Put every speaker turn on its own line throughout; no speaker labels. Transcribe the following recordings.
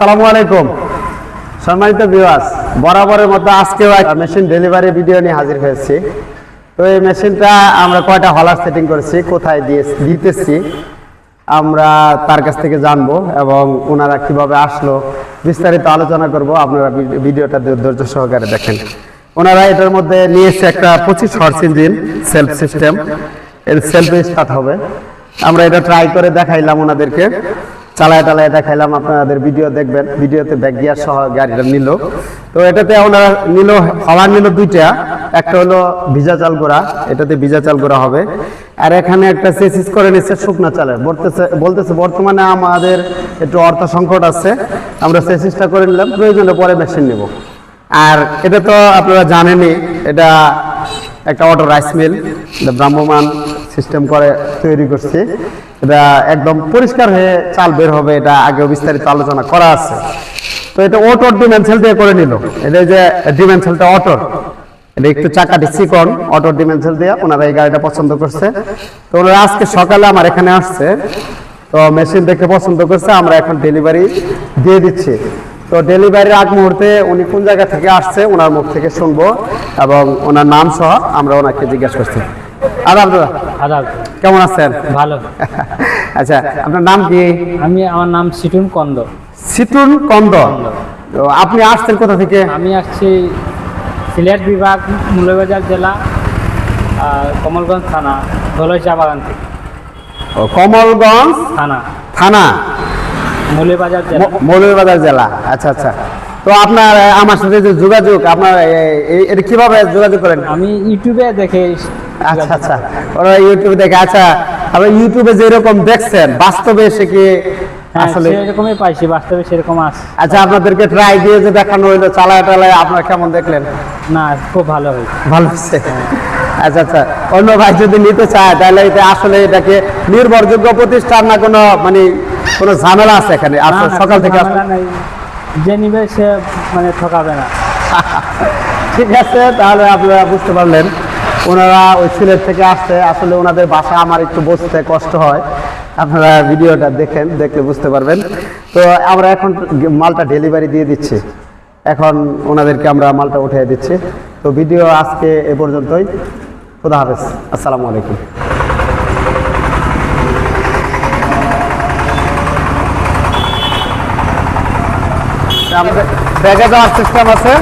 আসসালামু আলাইকুম। সম্মানিত ভিউয়ার্স বরাবরের মতো আজকেও মেশিন ডেলিভারি ভিডিও নিয়ে হাজির হয়েছি। তো এই মেশিনটা আমরা কয়টা হলার সেটিং করেছি, কোথায় দিয়ে দিতেছি, আমরা তার কাছ থেকে জানব এবং ওনারা কীভাবে আসলো, বিস্তারিত আলোচনা করব। আপনারা ভিডিওটা ধৈর্য সহকারে দেখেন। ওনারা এটার মধ্যে নিয়েছে একটা পঁচিশ হর্স ইঞ্জিন সেলফ সিস্টেম এর সেলফ স্টার্ট হবে। আমরা এটা ট্রাই করে দেখাইলাম ওনাদেরকে চালায় টালায় দেখাইলাম, আপনাদের ভিডিও দেখবেন। ভিডিওতে ব্যাক গিয়ার সহ গাড়িটা নিল। তো এটাতে ওনারা নিল হওয়ার নিল দুইটা। একটা হলো ভিজা চাল গোড়া, এটাতে ভিজা চাল গোড়া হবে। আর এখানে একটা চেসিস করে নিচ্ছে, শুকনা চালের বলতেছে বলতেছে, বর্তমানে আমাদের একটু অর্থ সংকট আছে। আমরা চেসিসটা করে নিলাম, প্রয়োজনে পরে মেশিন নেব। আর এটা তো আপনারা জানেনই, এটা একটা অটো রাইস মিল ব্রাহ্মমান সিস্টেম করে তৈরি করছি। এটা একদম পরিষ্কার হয়ে চাল বের হবে, এটা আগেও বিস্তারিত আলোচনা করা আছে। তো এটা অটোর ডিমেনশন দিয়ে করে নিল। এটা যে ডিমেনশনটা অটোর এটা একটু চাকাটি চিকন, অটোর ডিমেনশন দিয়ে ওনারা এই গাড়িটা পছন্দ করছে। তো ওনারা আজকে সকালে আমার এখানে আসছে। তো মেশিন দেখে পছন্দ করছে, আমরা এখন ডেলিভারি দিয়ে দিচ্ছি। তো ডেলিভারির আগ মুহূর্তে উনি কোন জায়গা থেকে আসছে, ওনার মুখ থেকে শুনব এবং ওনার নাম সহ আমরা ওনাকে জিজ্ঞেস করছি। আর দাদা। কেমন আছেন?
ভালো।
আচ্ছা আপনার নাম কি?
আমি আমার নাম সিটুন কন্দ
সিটুন কন্দ তো আপনি আসছেন কোথা থেকে?
আমি আসছি সিলেট বিভাগ মূল্যবাজার জেলা কমলগঞ্জ থানা ধলাই চা বাগান থেকে।
ও, কমলগঞ্জ
থানা।
থানা?
মূল্যবাজার জেলা।
ম- মৌলভীবাজার জেলা। আচ্ছা আচ্ছা। তো আপনার আমার সাথে যে যোগাযোগ আপনার এটা কীভাবে যোগাযোগ করেন?
আমি ইউটিউবে দেখে
আচ্ছা আচ্ছা। ওরা ইউটিউবে দেখে আচ্ছা আপনি ইউটিউবে যেরকম দেখছেন বাস্তবে এসে কি
হ্যাঁ
আসলে
সেরকমই পাইছি বাস্তবে সেরকম আস
আচ্ছা আপনাদেরকে ট্রাই দিয়ে যে দেখানো হইল চালায় টালায় আপনার কেমন দেখলেন?
না খুব ভালো হয়েছে।
ভালো হচ্ছে আচ্ছা আচ্ছা। অন্য ভাই যদি নিতে চায় তাহলে এটা আসলে এটাকে নির্ভরযোগ্য প্রতিষ্ঠান না কোনো মানে কোনো ঝামেলা আছে এখানে? আসলে সকাল থেকে
যে নিবে সে মানে ঠকাবে না।
ঠিক আছে তাহলে আপনারা বুঝতে পারলেন। ওনারা ওই সিলেট থেকে আসছে, আসলে ওনাদের বাসা আমার একটু বসতে কষ্ট হয়। আপনারা ভিডিওটা দেখেন, দেখলে বুঝতে পারবেন। তো আমরা এখন মালটা ডেলিভারি দিয়ে দিচ্ছি। এখন ওনাদেরকে আমরা মালটা উঠিয়ে দিচ্ছি। তো ভিডিও আজকে এ পর্যন্তই। খুদা হাফেজ। আসসালামু আলাইকুম। ব্যাগে যাওয়ার সিস্টেম আছে।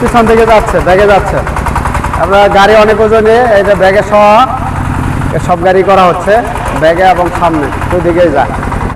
পিছন থেকে যাচ্ছে, ব্যাগে যাচ্ছে। আমরা গাড়ি অনেক ওজনে এটা ব্যাগে সহ সব গাড়ি করা হচ্ছে, ব্যাগে এবং সামনে দুই দিকেই যায়।